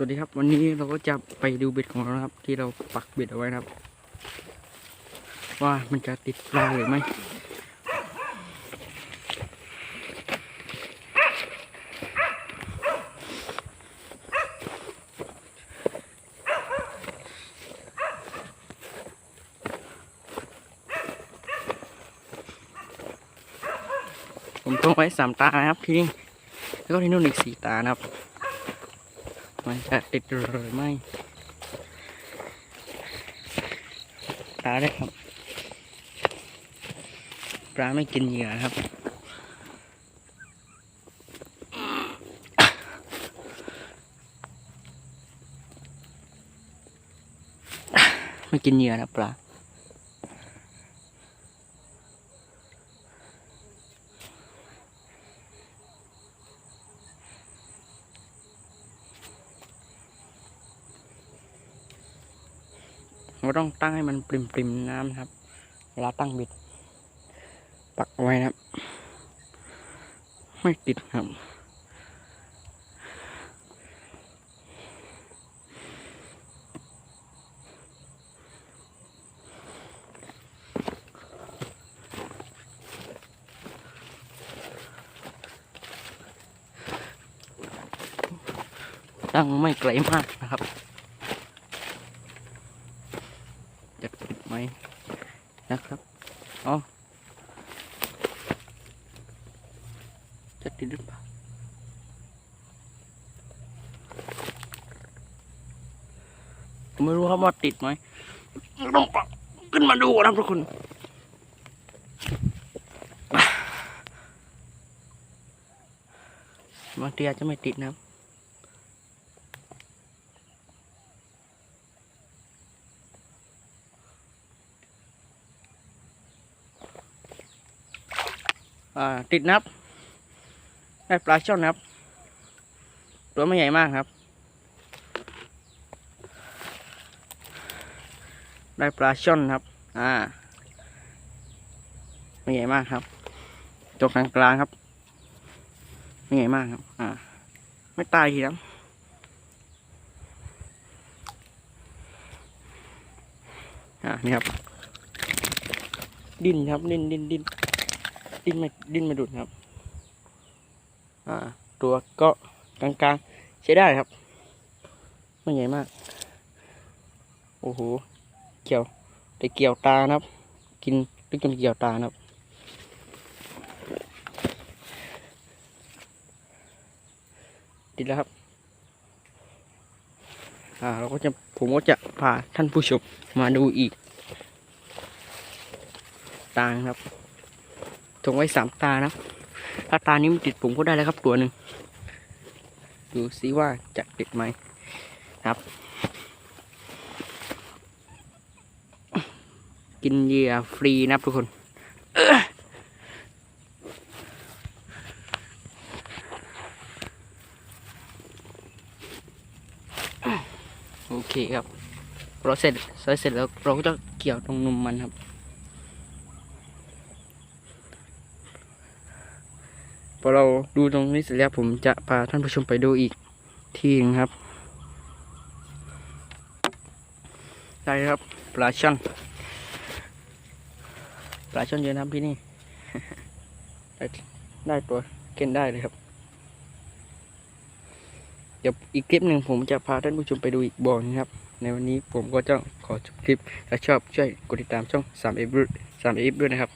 สวัสดีครับวันนี้เราก็จะไปดูเบ็ดของเรานะครับ ที่เราปักเบ็ดเอาไว้นะครับ ว่ามันจะติดปลาหรือไม่ผมต้องไว้สามตานะครับที่นี่แล้วก็ที่นู่นอีกสี่ตานะครับ มันจะติดหรือไม่ปลาได้ครับปลาไม่กินเหยื่อครับไม่กินเหยื่อนะปลา เราต้องตั้งให้มันปริมปริมน้ำนะครับ เวลาตั้งบิด ปักไว้นะครับ ไม่ติดครับตั้งไม่ไกลมากนะครับ จะติด ไหมนะครับอ๋อจะติดหรือเปล่าผมไม่รู้ครับว่าติดไหมต้องปักขึ้นมาดูนะครับทุกคนบางทีอาจจะไม่ติดนะครับ ติดนับได้ปลาช่อนนะครับ ตัวไม่ใหญ่มากครับ ได้ปลาช่อนครับ อ่า ไม่ใหญ่มากครับตัวกลางกลางครับ ไม่ใหญ่มากครับ อ่า ไม่ตายทีครับอ่านี่ครับ ดิ้นครับ ดิ้นดิ้นดิ้น ดิ้นไม่ดิ้นไม่ดุดครับ อ่า ตัวก็กลางๆ ใช้ได้ครับ ไม่ใหญ่มาก โอ้โห เกี่ยวแต่เกี่ยวตานะครับ กินลึกจนเกี่ยวตานะครับติดแล้วครับ อ่า เราก็จะผมก็จะพาท่านผู้ชมมาดูอีก ตานะครับ ถงไว้สามตานะถ้าตานี้มันติดผมก็ได้แล้วครับตัวหนึ่งดูซิว่าจะติดไหมครับ กินเหยื่อฟรีนะครับทุกคนโอเคครับเราเสร็จเสร็จแล้วเราก็จะเกี่ยวตรงนมมันครับ พอเราดูตรงนี้เสร็จแล้วผมจะพาท่านผู้ชมไปดูอีกที่หนึงครับได้ครับปลาช่อนปลาช่อนเยอะนะครับที่นี่ ได้ได้ตัวเกินได้เลยครับ เดี๋ยวอีกคลิปหนึ่งผมจะพาท่านผู้ชมไปดูอีกบ่อนึงครับ ในวันนี้ผมก็จะขอจบคลิปถ้าชอบช่วยกดติดตามช่อง3 f 3 f ด้วยนะครับ